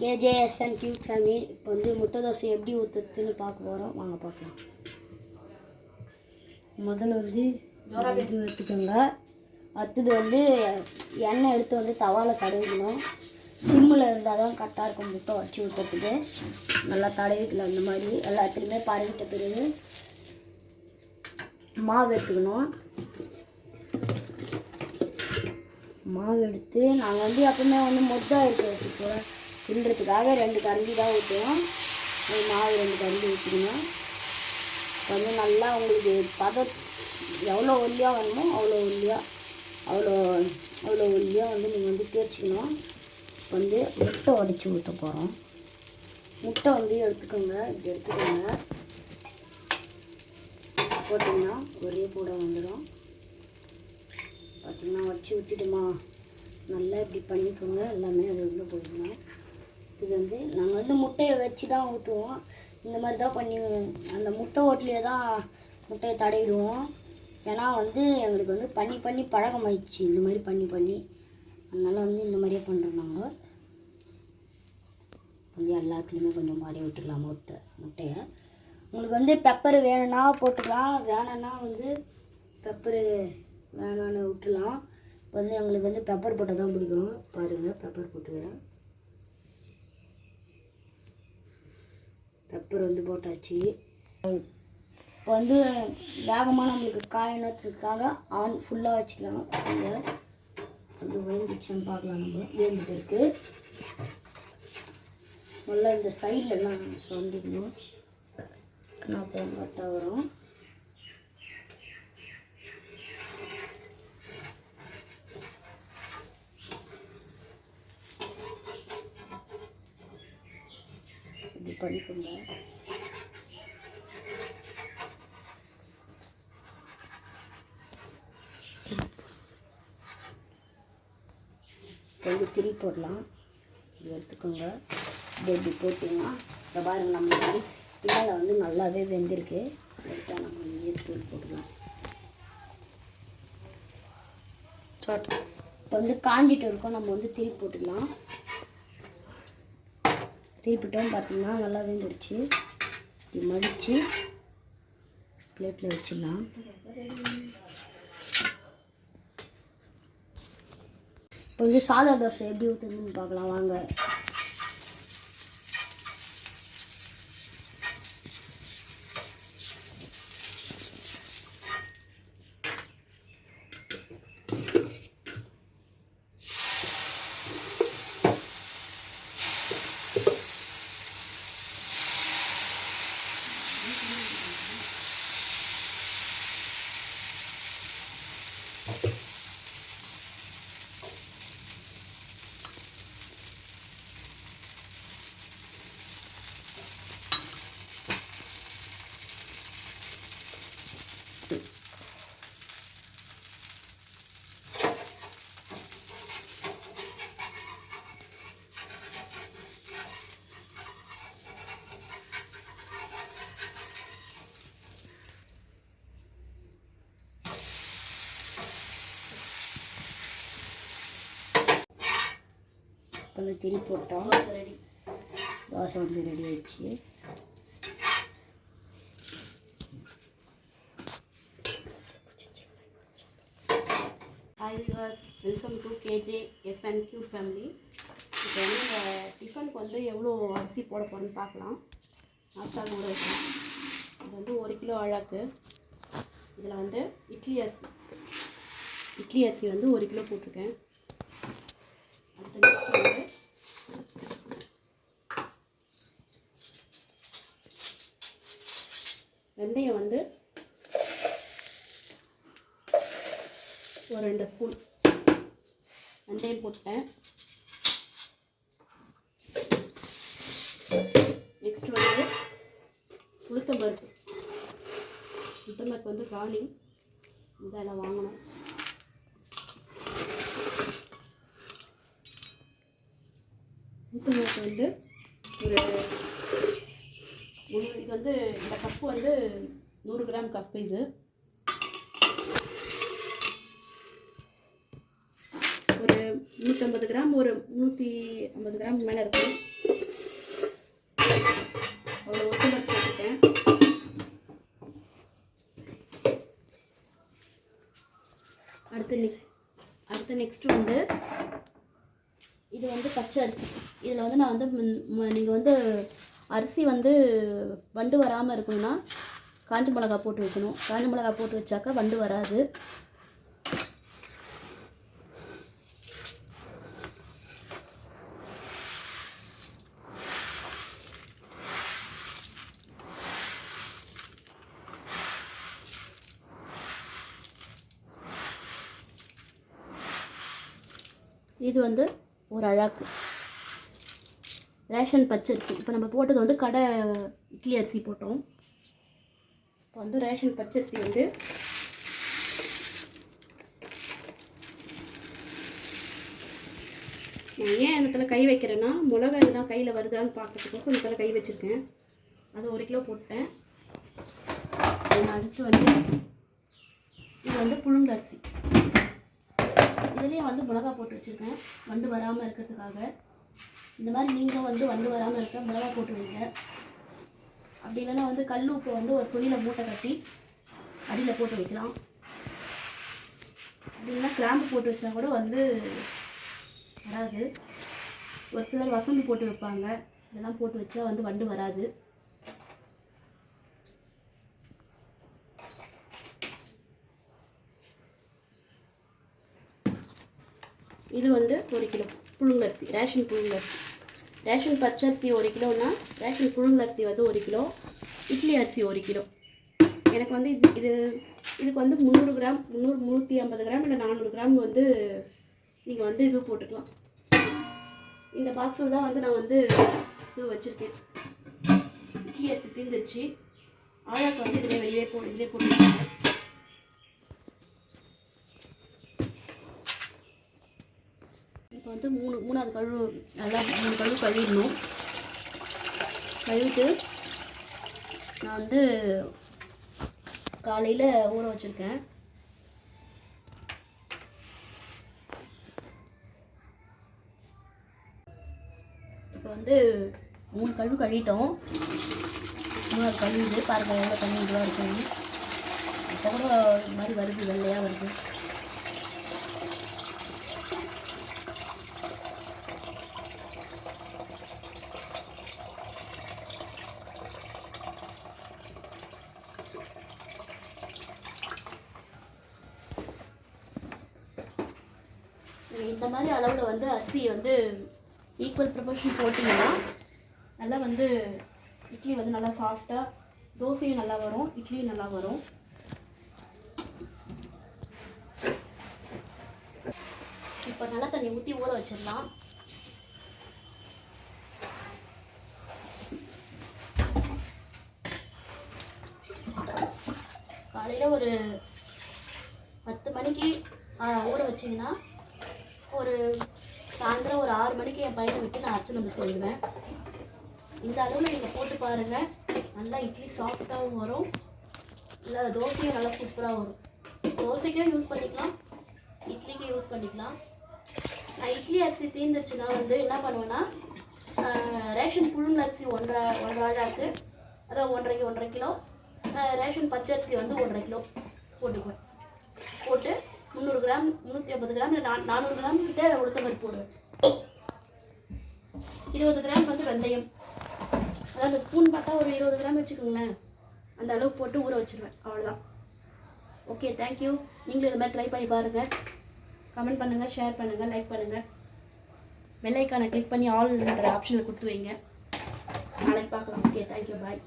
கேஜேஎஸ்என் cute family இப்போ வந்து முட்டை தோசை எப்படி ஊற்றுறதுன்னு பார்க்க போகிறோம் வாங்க பார்க்கலாம். முதல்ல வந்து இது எடுத்துக்கோங்க. அடுத்தது வந்து எண்ணெய் எடுத்து வந்து தவாவில் தடவிக்கணும். சிம்மில் இருந்தால் தான் கரெக்டாக இருக்கும் முட்டை வச்சு ஊற்றுறதுக்கு நல்லா தடவிக்கலாம் இந்த மாதிரி. எல்லாத்துலேயுமே பரவிட்ட பிறகு மாவு எடுத்துக்கணும். மாவு எடுத்து நாங்கள் வந்து எப்பவுமே வந்து மொத்தா இருக்கிறதுக்கு கிண்டுறதுக்காக ரெண்டு கரண்டி தான் ஊற்றுவோம் அது மாவு ரெண்டு கரண்டி ஊற்றிக்கணும் கொஞ்சம் நல்லா உங்களுக்கு பதம் எவ்வளோ ஒல்லியாக வேணுமோ அவ்வளோ ஒல்லியாக அவ்வளோ அவ்வளோ ஒல்லியாக வந்து நீங்கள் வந்து தேய்ச்சிக்கணும். வந்து முட்டை உடச்சி ஊற்ற போகிறோம் முட்டை வந்து எடுத்துக்கோங்க இப்படி எடுத்துக்கோங்க. போட்டிங்கன்னா ஒரே கூட வந்துடும். பார்த்தீங்கன்னா உடச்சி ஊற்றிட்டுமா நல்லா இப்படி பண்ணிக்கோங்க எல்லாமே அது உள்ளே போயிடணும் இது வந்து. நாங்கள் வந்து முட்டையை வச்சு தான் ஊற்றுவோம் இந்த மாதிரி தான் பண்ணி அந்த முட்டை ஓட்டிலே தான் முட்டையை தடையிடுவோம் ஏன்னா வந்து எங்களுக்கு வந்து பண்ணி பண்ணி பழக்கமாயிடுச்சு இந்த மாதிரி பண்ணி பண்ணி. அதனால் வந்து இந்த மாதிரியே பண்ணுறோம் நாங்கள் வந்து எல்லாத்துலேயுமே கொஞ்சம் மாடி விட்டுடலாம் முட்டை முட்டையை. உங்களுக்கு வந்து பெப்பர் வேணும்னா போட்டுக்கலாம். வேணும்னா வந்து பெப்பரு வேணான்னு விட்டுலாம் வந்து எங்களுக்கு வந்து பெப்பர் போட்டால் தான் பிடிக்கும். பாருங்கள் பெப்பர் போட்டுக்கிறேன். பெப்பர் வந்து போட்டாச்சு. இப்போ வந்து வேகமாக நம்மளுக்கு காயணுன்றதுக்காக ஆன் ஃபுல்லாக வச்சுக்கலாம். இங்கே அது வேந்துச்சுன்னு பார்க்கலாம் நம்ம. வேந்துட்டு இருக்கு. நல்லா இந்த சைடில் எல்லாம் சொல்லிக்கணும் நான் கரெக்டாக வரும். இப்படி பண்ணிக்கோங்க கொஞ்சம் திரி போடலாம். இப்படி எடுத்துக்கோங்க. இப்படி போட்டிங்கன்னா இந்த பாருங்க நம்ம வந்து பின்னால் வந்து நல்லாவே வெந்திருக்கு. லைட்டாக நம்ம எடுத்து போட்டுக்கலாம் இப்போ வந்து காஞ்சிட்டு இருக்கோம். நம்ம வந்து திரி போட்டுக்கலாம். திருப்பிட்டோம் பார்த்தீங்கன்னா நல்லா வெந்துடுச்சு இப்படி மடித்து பிளேட்டில் வச்சிடலாம். இப்போ வந்து சாதா தோசை எப்படி ஊற்றுதுன்னு பார்க்கலாம். வாங்க. கொஞ்சம் திரி போட்டோம். தோசை வந்து ரெடி ஆயிடுச்சு. Hi Vilas welcome to KJ FN Q family இப்போ வந்து இந்த டிஃபனுக்கு வந்து எவ்வளோ அரிசி போட போகிறோன்னு பார்க்கலாம். நாஸ்டாக கூட வைக்கலாம் இது வந்து ஒரு கிலோ அழகு. இதில் வந்து இட்லி அரிசி. இட்லி அரிசி வந்து ஒரு கிலோ போட்டிருக்கேன். அடுத்து வந்து ஒரு ரெண்டு ஸ்பூன் வெந்தயம் போட்டேன் நெக்ஸ்ட் வந்து உளுத்தம்பருப்பு உளுத்தம்பருப்பு வந்து காலி. இதில் வாங்கணும். உளுத்தம்பருப்பு வந்து ஒரு இது வந்து இந்த கப்பு வந்து நூறு கிராம் கப்பு இது. ஒரு நூற்றம்பது கிராம் ஒரு நூற்றி ஐம்பது கிராம் மேலே இருக்கும் ஒரு ஒட்டுமட்டு போட்டுட்டேன் அடுத்து நெக்ஸ்ட் அடுத்து நெக்ஸ்ட் வந்து இது வந்து பச்சை அரிசி. இதில் வந்து நான் வந்து நீங்கள் வந்து அரிசி வந்து வண்டு வராமல் இருக்கணும்னா காஞ்ச மிளகா போட்டு வைக்கணும். காஞ்ச மிளகா போட்டு வச்சாக்கா வண்டு வராது. இது வந்து ஒரு அழகு. ரேஷன் பச்சரிசி. இப்போ நம்ம போட்டது வந்து கடை இட்லி அரிசி போட்டோம். இப்போ வந்து ரேஷன் பச்சரிசி வந்து நான் ஏன் இடத்துல கை வைக்கிறேன்னா மிளகா எதுனா கையில் வருதான்னு பார்க்கறதுக்கோசம் இந்த இடத்துல கை வச்சுருக்கேன். அது ஒரு கிலோ போட்டேன். அடுத்து வந்து இது வந்து புழுங்கரிசி அரிசி. இதுலேயே வந்து மிளகா போட்டு வச்சுருக்கேன். வண்டு வராமல் இருக்கிறதுக்காக. இந்த மாதிரி நீங்களும் வந்து வண்டு வராமல் இருக்க மிளகா போட்டு வைங்க. அப்படி இல்லைன்னா வந்து கல் உப்பு வந்து ஒரு துணியில் மூட்டை கட்டி அடியில் போட்டு வைக்கலாம். அப்படி இல்லைன்னா கிராம்பு போட்டு வச்சா கூட வந்து வராது. ஒரு சிலர் வசம்பு போட்டு வைப்பாங்க. இதெல்லாம் போட்டு வச்சா வந்து வண்டு வராது. இது வந்து ஒரு கிலோ புழுங்கரிசி ரேஷன் புழுங்கரிசி ரேஷன் பச்சரிசி ஒரு கிலோனா ரேஷன் புழுங்கரிசி வந்து ஒரு கிலோ இட்லி அரிசி ஒரு கிலோ. எனக்கு வந்து இது இது இதுக்கு வந்து முந்நூறு கிராம் முந்நூறு முந்நூற்றி ஐம்பது கிராம் இல்லை நானூறு கிராம் வந்து நீங்கள் வந்து இது போட்டுக்கலாம். இந்த பாக்ஸில் தான் வந்து நான் வந்து இது வச்சுருக்கேன். இட்லி அரிசி தீர்ந்துருச்சு ஆழாக்கு வந்து இதில் வெளியே போ இதிலே போட்டுருக்கேன் வந்து மூணு மூணாவது கழுவு நல்லா மூணு கழுவு கழுவிடணும். கழுவிட்டு நான் வந்து காலையில் ஊற வச்சுருக்கேன். இப்போ வந்து மூணு கழுவு கழுவிட்டோம். மூணாவது கழுவிது பாருங்கள் எவ்வளோ தண்ணி இதுவாக இருக்குன்னு. இப்போ கூட இது மாதிரி வருது வெள்ளையாக வருது. இந்த மாதிரி அளவில் வந்து அரிசி வந்து ஈக்குவல் ப்ரொபோர்ஷன் போட்டிங்கன்னா நல்லா வந்து இட்லி வந்து நல்லா சாஃப்டாக தோசையும் நல்லா வரும் இட்லியும் நல்லா வரும். இப்போ நல்லா தண்ணி ஊற்றி ஊற வச்சிடலாம். காலையில் ஒரு பத்து மணிக்கு ஊற வச்சிங்கன்னா ஒரு சாயந்தரம் ஒரு ஆறு மணிக்கு என் பையனை விட்டு நான் அர்ச்சனை வந்து சொல்லுவேன் இந்த அளவில் நீங்கள் போட்டு பாருங்கள் நல்லா இட்லி சாஃப்டாகவும் வரும். இல்லை தோசையும் நல்லா சூப்பராக வரும். தோசைக்கும் யூஸ் பண்ணிக்கலாம். இட்லிக்கு யூஸ் பண்ணிக்கலாம். நான் இட்லி அரிசி தீர்ந்துச்சுன்னா வந்து என்ன பண்ணுவேன்னா ரேஷன் புழுங்கல் அரிசி ஒன்றரை ஒன்றரை ஆழாக்கு அதாவது ஒன்றரைக்கு ஒன்றரை கிலோ. ரேஷன் பச்சரிசி வந்து ஒன்றரை கிலோ போட்டுக்குவேன். போட்டு முந்நூறு கிராம் முந்நூற்றி ஐம்பது கிராம் இல்லை நானூறு கிராம் கிட்ட உளுத்த பருப்பு போடுவேன். இருபது கிராம் வந்து வெந்தயம். அதாவது ஸ்பூன் பார்த்தா ஒரு இருபது கிராம் வச்சுக்கோங்களேன். அந்த அளவுக்கு போட்டு ஊற வச்சிருவேன். அவ்வளோதான் ஓகே தேங்க்யூ நீங்களும் இது மாதிரி ட்ரை பண்ணி பாருங்கள் கமெண்ட் பண்ணுங்கள் ஷேர் பண்ணுங்கள் லைக் பண்ணுங்கள் வெள்ளைக்கான கிளிக் பண்ணி ஆல்ன்ற ஆப்ஷனில் கொடுத்து வைங்க. நாளைக்கு பார்க்கலாம். Okay thank you bye